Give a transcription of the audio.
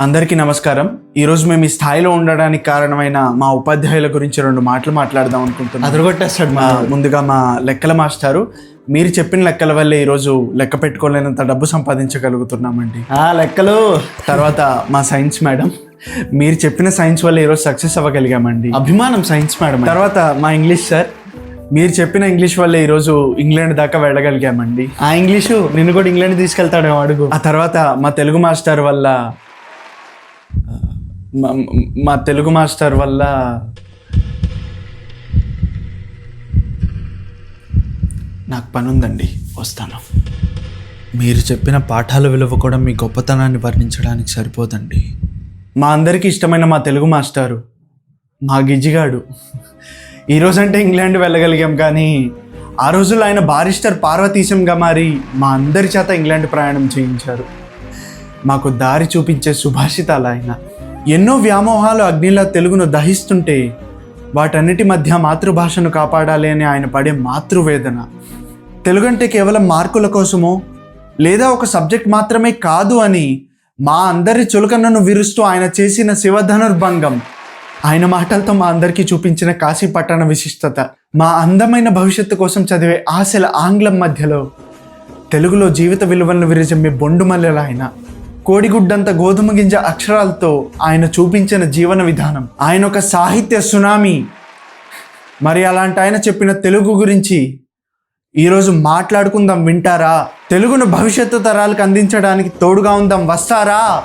అందరికీ నమస్కారం. ఈరోజు మేము ఈ స్థాయిలో ఉండడానికి కారణమైన మా ఉపాధ్యాయుల గురించి రెండు మాటలు మాట్లాడదాం అనుకుంటున్నాం. అదరగొట్టేస్తాడు మా ముందుగా మా లెక్కల మాస్టారు. మీరు చెప్పిన లెక్కల వల్లే ఈరోజు లెక్క పెట్టుకోలేనంత డబ్బు సంపాదించగలుగుతున్నామండి. ఆ లెక్కలు. తర్వాత మా సైన్స్ మేడం. మీరు చెప్పిన సైన్స్ వల్ల ఈరోజు సక్సెస్ అవ్వగలిగామండి. అభిమానం సైన్స్ మేడం తర్వాత మా ఇంగ్లీష్ సార్. మీరు చెప్పిన ఇంగ్లీష్ వల్ల ఈరోజు ఇంగ్లాండ్ దాకా వెళ్ళగలిగామండి. ఆ ఇంగ్లీషు నిన్ను కూడా ఇంగ్లాండ్ తీసుకెళ్తాడు అడుగు. ఆ తర్వాత మా తెలుగు మాస్టర్ వల్ల మా- తెలుగు మాస్టర్ వల్ల నాకు పని ఉందండి వస్తాను. మీరు చెప్పిన పాఠాల విలువ కూడా మీ గొప్పతనాన్ని వర్ణించడానికి సరిపోదండి. మా అందరికీ ఇష్టమైన మా తెలుగు మాస్టారు మా గిజ్జిగాడు. ఈరోజంటే ఇంగ్లాండ్ వెళ్ళగలిగాం కానీ ఆ రోజుల్లో ఆయన బారిస్టర్ పార్వతీశంగా మారి మా అందరి చేత ఇంగ్లాండ్ ప్రయాణం చేయించారు. మాకు దారి చూపించే సుభాషితాలు ఆయన. ఎన్నో వ్యామోహాలు అగ్నిలా తెలుగును దహిస్తుంటే వాటన్నిటి మధ్య మాతృభాషను కాపాడాలి అని ఆయన పడే మాతృవేదన. తెలుగు అంటే కేవలం మార్కుల కోసమో లేదా ఒక సబ్జెక్ట్ మాత్రమే కాదు అని మా అందరి చులకనను విరుస్తూ ఆయన చేసిన శివధనుర్భంగం. ఆయన మాటలతో మా అందరికీ చూపించిన కాశీ పట్టణ విశిష్టత. మా అందమైన భవిష్యత్తు కోసం చదివే ఆశల ఆంగ్లం మధ్యలో తెలుగులో జీవిత విలువలను విరిజమ్మే బొండుమల్లెల ఆయన. కోడిగుడ్డంత గోధుమ గింజ అక్షరాలతో ఆయన చూపించిన జీవన విధానం. ఆయన ఒక సాహిత్య సునామీ. మరి అలాంటి ఆయన చెప్పిన తెలుగు గురించి ఈరోజు మాట్లాడుకుందాం వింటారా? తెలుగును భవిష్యత్తు తరాలకు అందించడానికి తోడుగా ఉందాం. వస్తారా?